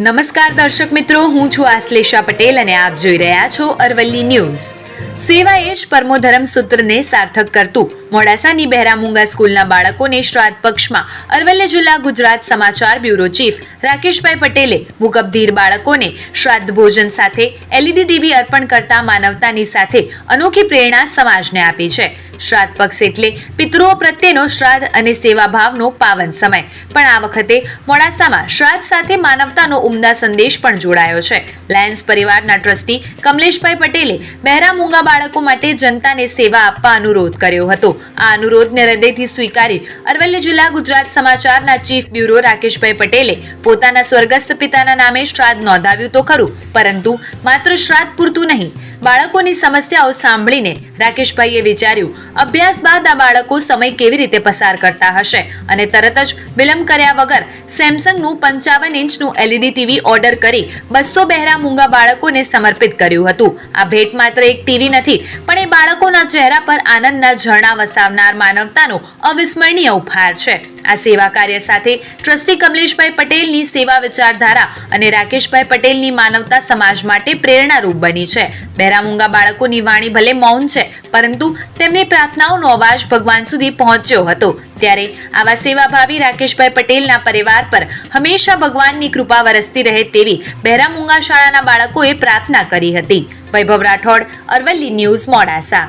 નમસ્કાર દર્શક મિત્રો, હું છું આશ્લેષા પટેલ અને આપ જોઈ રહ્યા છો અરવલ્લી ન્યૂઝ. સેવા એ જ પરમો ધર્મ સૂત્રને સાર્થક કરતું મોડાસાની બહેરામુંગા સ્કૂલના બાળકોને શ્રાદ્ધ પક્ષમાં અરવલ્લી જિલ્લા ગુજરાત સમાચાર બ્યુરો ચીફ રાકેશભાઈ પટેલે મુકબધીર બાળકોને શ્રાદ્ધ ભોજન સાથે એલઈડી ટીવી અર્પણ કરતા માનવતાની સાથે અનોખી પ્રેરણા સમાજને આપી છે. શ્રાદ્ધ પક્ષ એટલે પિતૃઓ પ્રત્યેનો શ્રાદ્ધ અને સેવાભાવનો પાવન સમય. પણ આ વખતે મોડાસામાં શ્રાદ્ધ સાથે માનવતાનો ઉમદા સંદેશ પણ જોડાયો છે. લાયન્સ પરિવારના ટ્રસ્ટી કમલેશભાઈ પટેલે બહેરા મૂંગા બાળકો માટે જનતાને સેવા આપવા અનુરોધ કર્યો હતો. આ અનુરોધને હૃદયથી સ્વીકારી અરવલ્લી જિલ્લા ગુજરાત સમાચારના ચીફ બ્યુરો રાકેશભાઈ પટેલે પોતાના સ્વર્ગસ્થ પિતાના નામે શ્રાદ્ધ નોંધાવ્યું તો ખરું, પરંતુ માત્ર શ્રાદ્ધ પૂરતું નહીં, બાળકોની સમસ્યાઓ સાંભળીને રાકેશભાઈએ વિચાર્યું, અભ્યાસ બાદ આ બાળકો સમય કેવી રીતે પસાર કરતા હશે? અને તરત જ વિલંબ કર્યા વગર સેમસંગનું પંચાવન ઇંચનું એલઈડી ટીવી ઓર્ડર કરી બસો બહેરા મૂંગા બાળકોને સમર્પિત કર્યું હતું. આ ભેટ માત્ર એક ટીવી નથી, પણ એ બાળકોના ચહેરા પર આનંદના ઝરણા વસાવનાર માનવતાનો અવિસ્મરણીય ઉપહાર છે. આ સેવા કાર્ય સાથે ટ્રસ્ટી કમલેશભાઈ પટેલની સેવા વિચારધારા અને રાકેશભાઈ પટેલની માનવતા સમાજ માટે પ્રેરણારૂપ બની છે. બહેરામૂંગા બાળકોની વાણી ભલે મૌન છે, પરંતુ તેમની પ્રાર્થનાઓનો અવાજ ભગવાન સુધી પહોંચ્યો હતો. ત્યારે આવા સેવાભાવી રાકેશભાઈ પટેલના પરિવાર પર હંમેશા ભગવાનની કૃપા વરસતી રહે તેવી બહેરામૂંગા શાળાના બાળકોએ પ્રાર્થના કરી હતી. વૈભવ રાઠોડ, અરવલ્લી ન્યૂઝ, મોડાસા.